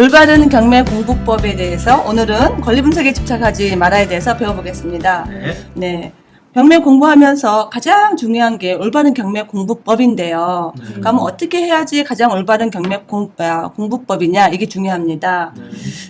올바른 경매 공부법에 대해서 오늘은 권리 분석에 집착하지 말아야 돼서 배워보겠습니다. 네. 네. 경매 공부하면서 가장 중요한 게 올바른 경매 공부법인데요. 네. 그럼 어떻게 해야지 가장 올바른 경매 공, 아, 공부법이냐 이게 중요합니다. 네.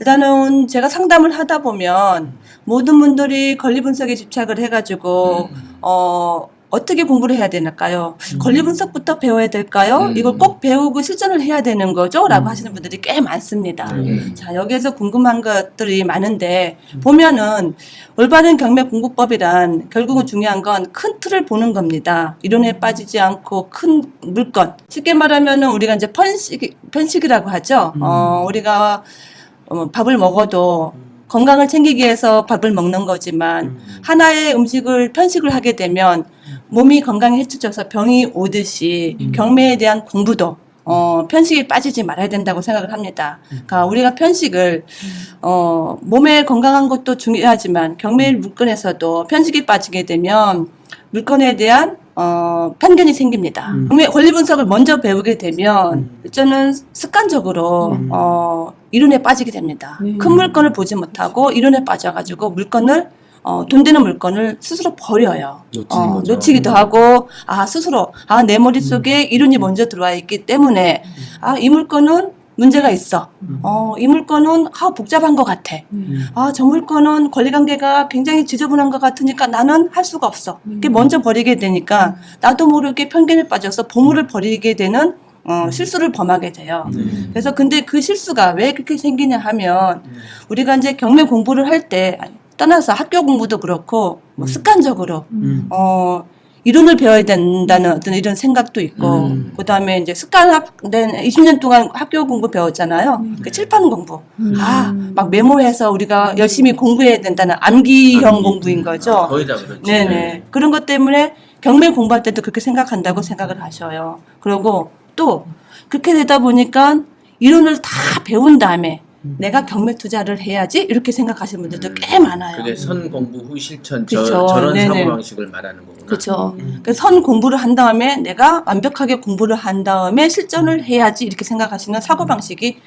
일단은 제가 상담을 하다 보면 모든 분들이 권리 분석에 집착을 해가지고 어 어떻게 공부를 해야 되나요? 권리 분석부터 배워야 될까요? 음. 이걸 꼭 배우고 실전을 해야 되는 거죠? 라고 음. 하시는 분들이 꽤 많습니다. 네. 자, 여기에서 궁금한 것들이 많은데, 보면은, 올바른 경매 공부법이란 결국은 중요한 건 큰 틀을 보는 겁니다. 이론에 빠지지 않고 큰 물건. 쉽게 말하면은 우리가 이제 편식, 편식이라고 하죠. 음. 어, 우리가 어, 밥을 먹어도 건강을 챙기기 위해서 밥을 먹는 거지만, 음. 하나의 음식을 편식을 하게 되면 몸이 건강에 해쳐져서 병이 오듯이 음. 경매에 대한 공부도 어, 편식에 빠지지 말아야 된다고 생각을 합니다. 그러니까 우리가 편식을 어, 몸에 건강한 것도 중요하지만 경매 물건에서도 편식에 빠지게 되면 물건에 대한 어, 편견이 생깁니다. 음. 경매 권리 분석을 먼저 배우게 되면 음. 일단은 습관적으로 음. 어, 이론에 빠지게 됩니다. 음. 큰 물건을 보지 못하고 이론에 빠져가지고 물건을 어, 돈 되는 물건을 스스로 버려요. 놓치는 어, 거죠. 놓치기도 음. 하고, 아, 스스로, 아, 내 머릿속에 이론이 먼저 들어와 있기 때문에, 아, 이 물건은 문제가 있어. 음. 어, 이 물건은, 아, 복잡한 것 같아. 음. 아, 저 물건은 권리관계가 굉장히 지저분한 것 같으니까 나는 할 수가 없어. 이게 먼저 버리게 되니까, 나도 모르게 편견에 빠져서 보물을 버리게 되는, 어, 실수를 범하게 돼요. 네. 그래서 근데 그 실수가 왜 그렇게 생기냐 하면, 음. 우리가 이제 경매 공부를 할 때, 떠나서 학교 공부도 그렇고, 뭐 음. 습관적으로, 음. 어, 이론을 배워야 된다는 어떤 이런 생각도 있고, 음. 그 다음에 이제 습관된 20년 동안 학교 공부 배웠잖아요. 그 칠판 공부. 아, 막 메모해서 우리가 열심히 공부해야 된다는 암기형 암기. 공부인 거죠. 아, 거의 다 그렇지. 네네. 그런 것 때문에 경매 공부할 때도 그렇게 생각한다고 생각을 하셔요. 그리고 또 그렇게 되다 보니까 이론을 다 배운 다음에 내가 경매 투자를 해야지 이렇게 생각하시는 분들도 꽤 많아요. 음. 그게 선 공부 후 실천 그쵸. 저, 저런 네네. 사고 방식을 말하는 거구나. 그렇죠. 음. 선 공부를 한 다음에 내가 완벽하게 공부를 한 다음에 실전을 해야지 이렇게 생각하시는 사고 방식이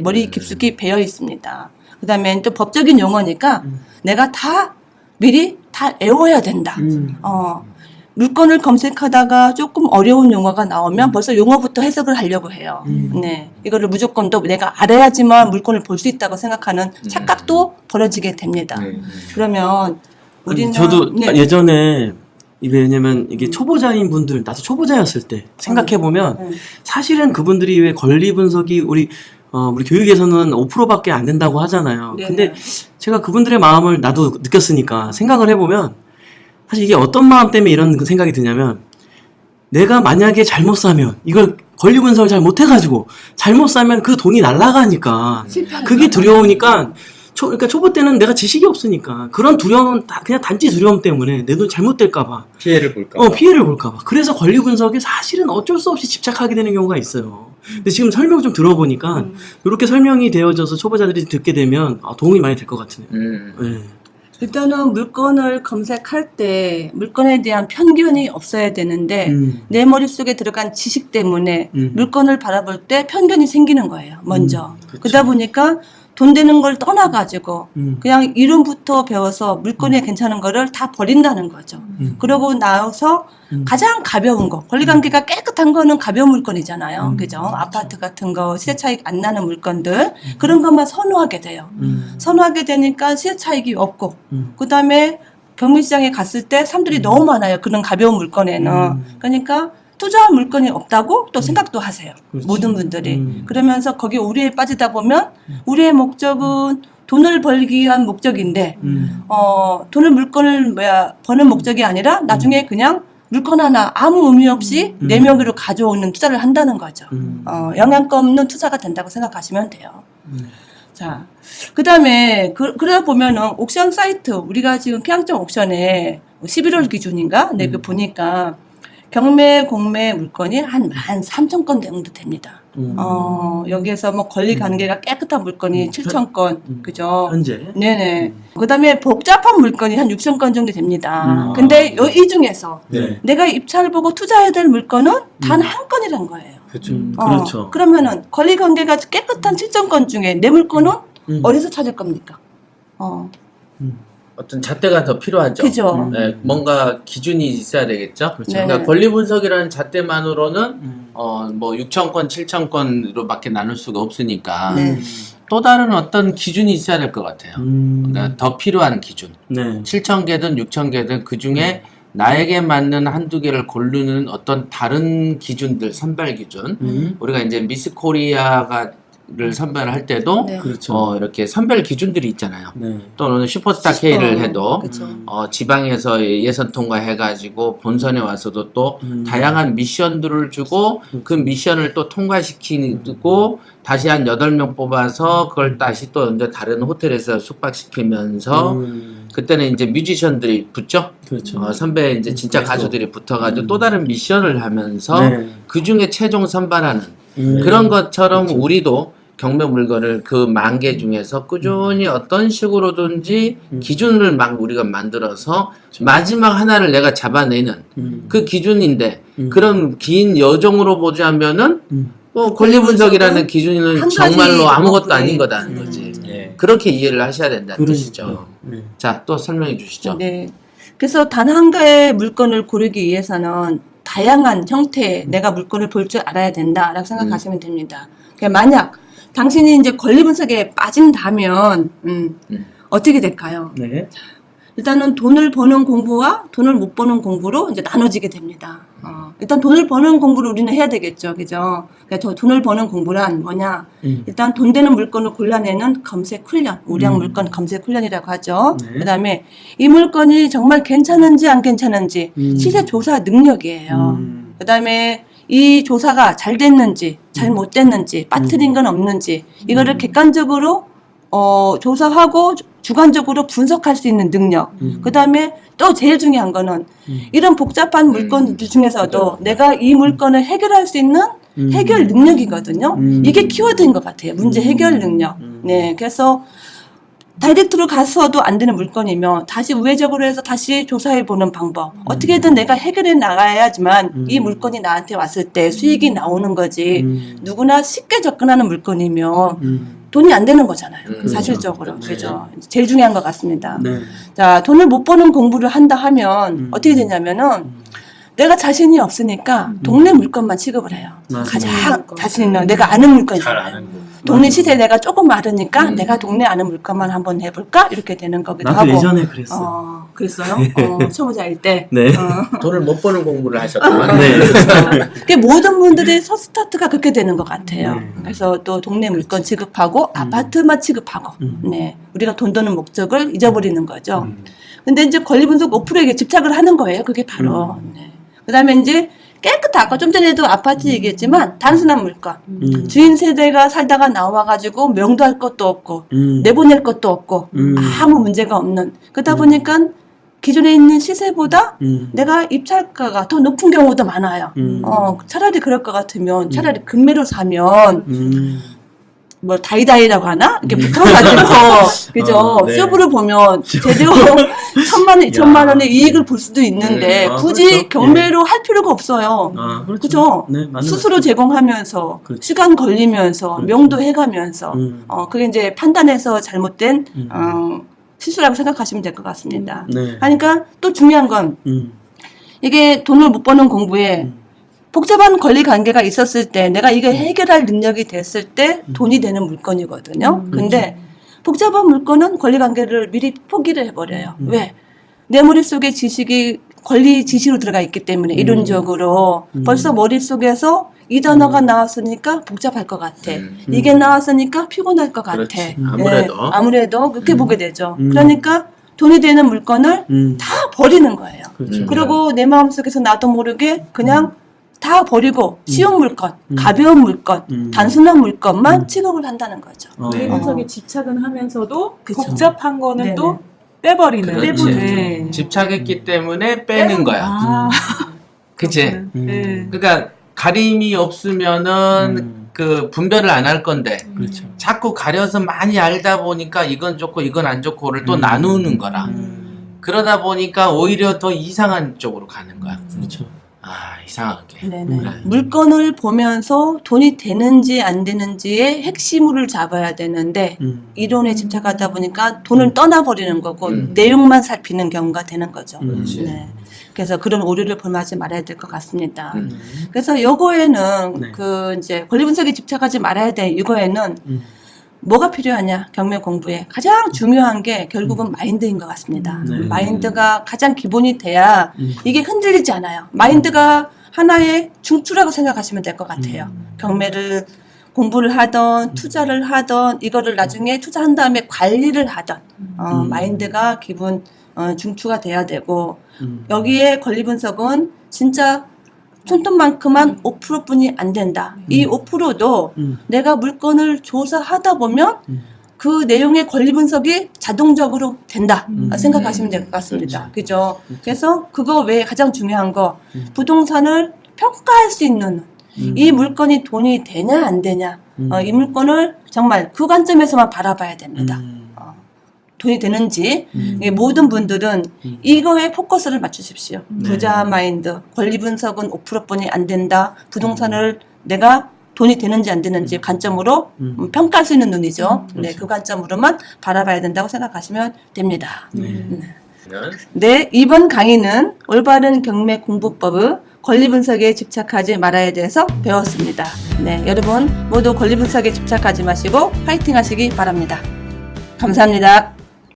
머리 깊숙이 배어 있습니다. 그다음에 또 법적인 용어니까 음. 내가 다 미리 다 외워야 된다. 음. 어, 물건을 검색하다가 조금 어려운 용어가 나오면 벌써 용어부터 해석을 하려고 해요. 음. 네. 이거를 무조건 또 내가 알아야지만 물건을 볼 수 있다고 생각하는 음. 착각도 벌어지게 됩니다. 네, 네. 그러면 우리는 저도 네. 예전에 이게 왜냐면 이게 초보자인 분들 나도 초보자였을 때 생각해 보면 네. 사실은 그분들이 왜 권리 분석이 우리 어, 우리 교육에서는 5%밖에 안 된다고 하잖아요. 네. 근데 제가 그분들의 마음을 나도 느꼈으니까 생각을 해 보면 사실 이게 어떤 마음 때문에 이런 그 생각이 드냐면 내가 만약에 잘못 사면 이걸 권리 분석을 잘 못해가지고 잘못 사면 그 돈이 날아가니까 그게 두려우니까 초, 그러니까 초보 때는 내가 지식이 없으니까 그런 두려움은 다 그냥 단지 두려움 때문에 내 돈 잘못될까봐 피해를 볼까? 어 피해를 볼까봐 그래서 권리 분석에 사실은 어쩔 수 없이 집착하게 되는 경우가 있어요. 근데 지금 설명 좀 들어보니까 음. 이렇게 설명이 되어져서 초보자들이 듣게 되면 아, 도움이 많이 될 것 같으네요. 음. 네. 일단은 물건을 검색할 때 물건에 대한 편견이 없어야 되는데 음. 내 머릿속에 들어간 지식 때문에 음. 물건을 바라볼 때 편견이 생기는 거예요. 먼저. 음. 그러다 보니까 돈 되는 걸 떠나가지고 음. 그냥 이론부터 배워서 물건에 괜찮은 거를 다 버린다는 거죠. 음. 그러고 나서 음. 가장 가벼운 거, 권리관계가 깨끗한 거는 가벼운 물건이잖아요. 음. 그죠? 아파트 같은 거, 시세 차익 안 나는 물건들, 그런 것만 선호하게 돼요. 음. 선호하게 되니까 시세 차익이 없고, 음. 그 다음에 경매시장에 갔을 때 사람들이 너무 많아요. 그런 가벼운 물건에는. 음. 그러니까 투자할 물건이 없다고 또 생각도 하세요. 그렇지. 모든 분들이. 음. 그러면서 거기 우리에 빠지다 보면 우리의 목적은 돈을 벌기 위한 목적인데, 음. 어, 돈을 물건을 뭐야, 버는 목적이 아니라 나중에 그냥 물건 하나 아무 의미 없이 음. 내 명의로 가져오는 투자를 한다는 거죠. 음. 어, 영양가 없는 투자가 된다고 생각하시면 돼요. 음. 자, 그 다음에, 그, 그러다 보면은 옥션 사이트, 우리가 지금 태양점 옥션에 11월 기준인가? 네, 그 음. 보니까 경매, 공매 물건이 한 13,000건 정도 됩니다. 음. 어, 여기에서 뭐 권리 관계가 깨끗한 물건이 음. 7,000건, 음. 그죠? 현재 네네. 그 다음에 복잡한 물건이 한 6,000건 정도 됩니다. 음. 근데 요- 이 중에서 네. 내가 입찰 보고 투자해야 될 물건은 단 한 건이란 거예요. 그렇죠. 음, 어, 그렇죠. 그러면은 권리 관계가 깨끗한 실정권 중에 내 물건은 음. 어디서 찾을 겁니까? 어, 어떤 잣대가 더 필요하죠. 그죠. 음. 네, 뭔가 기준이 있어야 되겠죠. 그렇죠. 네. 그러니까 권리 분석이라는 잣대만으로는 음. 어, 뭐 6천 건, 7천 건으로밖에 나눌 수가 없으니까 네. 또 다른 어떤 기준이 있어야 될 것 같아요. 음. 그러니까 더 필요한 기준. 네. 7천 개든 6천 개든 그 중에 나에게 맞는 한두 개를 고르는 어떤 다른 기준들, 선발 기준. 음. 우리가 이제 미스 코리아가 를 선발할 때도 네. 그렇죠. 어, 이렇게 선별 기준들이 있잖아요. 네. 또는 슈퍼스타 K를 해도 그렇죠. 어, 지방에서 예선 통과해가지고 본선에 와서도 또 음. 다양한 미션들을 주고 그 미션을 또 통과시키고 다시 한 8명 뽑아서 그걸 다시 또 이제 다른 호텔에서 숙박시키면서 음. 그때는 이제 뮤지션들이 붙죠. 그렇죠. 어, 선배 이제 진짜 그렇죠. 가수들이 붙어가지고 음. 또 다른 미션을 하면서 네. 그 중에 최종 선발하는 음. 그런 것처럼 그렇죠. 우리도 경매 물건을 그 만 개 중에서 꾸준히 어떤 식으로든지 음. 기준을 막 우리가 만들어서 마지막 하나를 내가 잡아내는 음. 그 기준인데 음. 그런 긴 여정으로 보자면은 음. 뭐 권리 분석이라는 기준은 정말로 아무것도 아닌 거다는 음. 거지. 네. 그렇게 이해를 하셔야 된다는 뜻이죠. 그러니까. 네. 자, 또 설명해 주시죠. 네. 그래서 단한 개의 물건을 고르기 위해서는 다양한 형태의 내가 물건을 볼 줄 알아야 된다라고 생각하시면 됩니다. 그러니까 만약 당신이 이제 권리 분석에 빠진다면 음, 음. 어떻게 될까요? 네. 일단은 돈을 버는 공부와 돈을 못 버는 공부로 이제 나눠지게 됩니다. 어, 일단 돈을 버는 공부를 우리는 해야 되겠죠, 그죠? 그러니까 저 돈을 버는 공부란 뭐냐? 음. 일단 돈 되는 물건을 골라내는 검색 훈련, 우량 음. 물건 검색 훈련이라고 하죠. 네. 그다음에 이 물건이 정말 괜찮은지 안 괜찮은지 음. 시세 조사 능력이에요. 음. 그다음에 이 조사가 잘 됐는지 잘 못 됐는지 빠뜨린 건 없는지 이거를 음. 객관적으로 어, 조사하고 주관적으로 분석할 수 있는 능력. 음. 그 다음에 또 제일 중요한 거는 음. 이런 복잡한 물건 중에서도 내가 이 물건을 해결할 수 있는 음. 해결 능력이거든요. 음. 이게 키워드인 것 같아요. 문제 음. 해결 능력. 음. 네, 그래서 다이렉트로 가서도 안 되는 물건이면 다시 우회적으로 해서 다시 조사해 보는 방법. 어떻게든 내가 해결해 나가야지만 음. 이 물건이 나한테 왔을 때 수익이 나오는 거지. 음. 누구나 쉽게 접근하는 물건이면 음. 돈이 안 되는 거잖아요. 음, 사실적으로. 그렇죠. 그죠. 제일 중요한 것 같습니다. 네. 자, 돈을 못 버는 공부를 한다 하면 음. 어떻게 되냐면은 음. 내가 자신이 없으니까 동네 물건만 취급을 해요. 맞아요. 가장 자신 있는 내가 아는 물건이 잘 아는 거. 동네 시세 내가 조금 마르니까 음. 내가 동네 아는 물건만 한번 해볼까 이렇게 되는 거기도 나도 하고. 예전에 그랬어. 어, 그랬어요? 어, 초보자일 때. 네. 어. 돈을 못 버는 공부를 하셨구만. 네. 그게 모든 분들의 첫 스타트가 그렇게 되는 것 같아요. 네. 그래서 또 동네 물건 취급하고 아파트만 취급하고, 음. 네. 우리가 돈 드는 목적을 잊어버리는 거죠. 음. 근데 이제 권리분석 어플에게 집착을 하는 거예요. 그게 바로. 음. 네. 그 다음에 이제 깨끗하고, 아까 좀 전에도 아파트 얘기했지만, 단순한 물건. 음. 주인 세대가 살다가 나와가지고 명도할 것도 없고, 음. 내보낼 것도 없고, 음. 아무 문제가 없는. 그러다 음. 보니까 기존에 있는 시세보다 음. 내가 입찰가가 더 높은 경우도 많아요. 음. 어, 차라리 그럴 것 같으면 차라리 금매로 사면 음. 뭐 다이다이라고 하나? 이렇게 음. 붙어가지고 그죠? 어, 네. 쇼부를 보면 제대로 천만 원, 이천만 원의 이익을 볼 수도 있는데 음, 아, 굳이 그렇죠. 경매로 할 필요가 없어요. 아, 그렇죠. 네, 스스로 것 제공하면서 그렇죠. 시간 걸리면서 그렇죠. 명도 해가면서 음. 어 그게 이제 판단해서 잘못된 음. 어, 실수라고 생각하시면 될 것 같습니다. 네. 그러니까 또 중요한 건 음. 이게 돈을 못 버는 공부에 음. 복잡한 권리 관계가 있었을 때 내가 이게 해결할 능력이 됐을 때 음. 돈이 되는 물건이거든요. 그렇죠. 근데 복잡한 물건은 권리 관계를 미리 포기를 해버려요. 음. 왜? 내 머릿속에 지식이 권리 지시로 들어가 있기 때문에 이론적으로 음. 벌써 머릿속에서 이 단어가 나왔으니까 복잡할 것 같아. 음. 이게 나왔으니까 피곤할 것 같아. 그렇지. 음. 아무래도. 네, 아무래도 그렇게 음. 보게 되죠. 음. 그러니까 돈이 되는 물건을 음. 다 버리는 거예요. 그렇죠. 음. 그리고 내 마음속에서 나도 모르게 그냥 다 버리고 쉬운 물건, 음. 가벼운 물건, 음. 단순한 물건만 음. 취급을 한다는 거죠. 어. 네. 분석에 집착은 하면서도 그쵸. 복잡한 거는 네네. 또 빼버리는. 그렇지. 네. 집착했기 때문에 빼는 거야. 아, 그치? 그렇구나. 음. 네. 그러니까 가림이 없으면은 음. 그 분별을 안 할 건데 그렇죠. 자꾸 가려서 많이 알다 보니까 이건 좋고 이건 안 좋고를 또 음. 나누는 거라. 음. 그러다 보니까 오히려 더 이상한 쪽으로 가는 거야. 그렇죠. 아 이상하게. 네네. 네. 물건을 보면서 돈이 되는지 안 되는지의 핵심을 잡아야 되는데 음. 이론에 집착하다 보니까 돈을 떠나버리는 거고 음. 내용만 살피는 경우가 되는 거죠. 음. 그렇지. 네. 그래서 그런 오류를 범하지 말아야 될 것 같습니다. 음. 그래서 요거에는 네. 그 이제 권리 분석에 집착하지 말아야 될 이거에는 음. 뭐가 필요하냐 경매 공부에 가장 중요한 게 결국은 마인드인 것 같습니다. 네. 마인드가 가장 기본이 돼야 음. 이게 흔들리지 않아요. 마인드가 하나의 중추라고 생각하시면 될 것 같아요. 경매를 공부를 하던 투자를 하던 이거를 나중에 투자한 다음에 관리를 하던 어, 음. 마인드가 기본 어, 중추가 돼야 되고 음. 여기에 권리 분석은 진짜 손톱만큼만 5%뿐이 안 된다. 이 5%도 음. 내가 물건을 조사하다 보면 음. 그 내용의 권리 분석이 자동적으로 된다 음. 생각하시면 될 것 같습니다. 그죠? 그래서 그거 외에 가장 중요한 거 음. 부동산을 평가할 수 있는 음. 이 물건이 돈이 되냐 안 되냐 음. 어, 이 물건을 정말 그 관점에서만 바라봐야 됩니다. 음. 어, 돈이 되는지 음. 이 모든 분들은 음. 이거에 포커스를 맞추십시오. 네. 부자 마인드, 권리 분석은 5%뿐이 안 된다. 부동산을 내가 돈이 되는지 안 되는지 관점으로 음. 음, 평가할 수 있는 눈이죠. 네, 그렇죠. 그 관점으로만 바라봐야 된다고 생각하시면 됩니다. 네. 네, 이번 강의는 올바른 경매 공부법의 권리 분석에 집착하지 말아야 돼서 배웠습니다. 네, 여러분 모두 권리 분석에 집착하지 마시고 파이팅 하시기 바랍니다. 감사합니다.